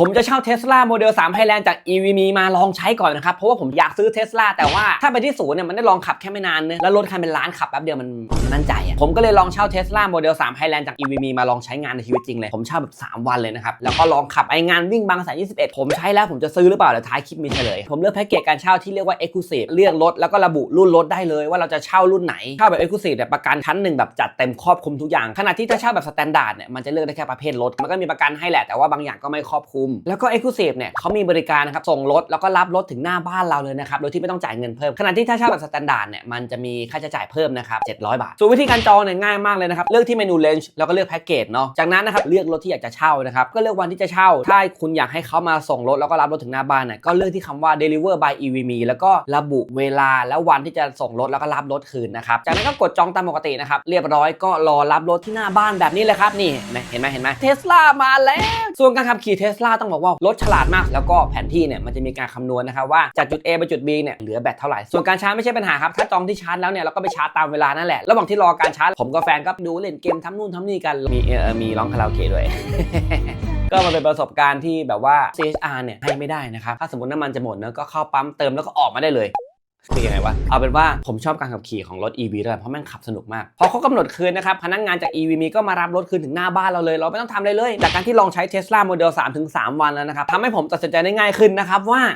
ผมจะเช่าเทสลาโมเดล3ไ i แลนด์จาก EVM มาลองใช้ก่อนนะครับ เพราะว่าผมอยากซื้อเทสลาแต่ว่าถ้าไปที่ศูนย์เนี่ยมันได้ลองขับแค่ไม่นานเนอะแล้วรถคันเป็นล้านขับแป๊บเดียวมันมั่นใจอะผมก็เลยลองเช่าเทสลาโมเดล3ไ i แลนด์จาก EVM มาลองใช้งานในชีวิตจริงเลย ผมเช่าแบบ 3 วันเลยนะครับ แล้วก็ลองขับไองานวิ่งบางแสน21 ผมใช้แล้วผมจะซื้อหรือเปล่าเดี๋ยวท้ายคลิปมีเฉลยผมเลือกแพ็กเกจการเช่าที่เรียกว่า Exclusive เลือกรถแล้วก็ระบุรุ่นรถได้เลยว่าเราจะเช่ารุ่นไหนเช่าแบบ Exclusive เนี่ยประกันชั้นหนึ่งแบบจัดเต็มครอบคลุมทุกอย่างขณะที่ถ้าเช่าแบบสแตนดาร์ดเนี่ยมันจะเลือกได้แค่ประเภทรถมันก็มีประกันให้แหละแต่ว่าบางอย่างก็ไม่ครอบคลุมแล้วก็ Exclusive เนี่ยเขามีบริการนะครับส่งรถแล้วก็รับรถถึงหน้าบ้านเราเลยนะครับโดยที่ไม่ต้องจ่ายเงินเพิ่มขณะที่ถ้าเช่าแบบสแตนดาร์ดเนี่ยมันจะมีค่าใช้จ่ายเพิ่มนะครับ700 บาท ส่วนวิธีการจองเนี่ยง่ายมากเลยนะครับเลือกที่เมนูเลนจ์แล้วก็เลือกแพ็กเกจเนาะจากนั้นนะครับเลือกรถที่อยากจะเช่านะครับก็เลือกวันที่จะเช่าถ้าคุณอยากให้เขามาส่งรถแล้วก็รับรถถึงหน้าบ้านเนี่ยก็เลือกที่คำว่า deliver by EVM แล้วก็ระบุเวลาและวันที่จะส่งรถแล้วก็รับรถคืนนะครับจากนั้นก็กดจองตามปกตินะครับเรียบร้อยก็รอรับรถที่หน้าบ้านแบบนี้เลยครับนี่เห็นไหมเห็นไหมเทสลามาแล้วส่วนการขับขี่เทสลาต้องบอกว่ารถฉลาดมาก แล้วก็แผนที่เนี่ยมันจะมีการคำนวณนะครับว่าจากจุด A ไปจุด B เนี่ยเหลือแบตเท่าไหร่ ส่วนการชาร์จไม่ใช่ปัญหาครับ ถ้าจองที่ชาร์จแล้วเนี่ยเราก็ไปชาร์จตามเวลานั่นแหละ ระหว่างที่รอการชาร์จผมกับแฟนก็ดูเล่นเกมทำนู่นทำนี่กัน มีเออมีร้องคาราโอเกะด้วย ก็มันเป็นประสบการณ์ที่แบบว่า CHR เนี่ยให้ไม่ได้นะครับ ถ้าสมมติน้ำมันจะหมดเนอะก็เข้าปั๊มเติมแล้วก็ออกมาได้เลย คือยังไงวะ เอาเป็นว่าผมชอบการขับขี่ของรถ EV ด้วยเพราะแม่งขับสนุกมาก พอเขากำหนดคืนนะครับ พนักงานจาก EV มีก็มารับรถคืนถึงหน้าบ้านเราเลย เราไม่ต้องทำอะไรเลย จากการที่ลองใช้ Tesla Model 3 ถึง 3 วันแล้วนะครับทำให้ผมตัดสินใจได้ง่ายขึ้นนะครับว่า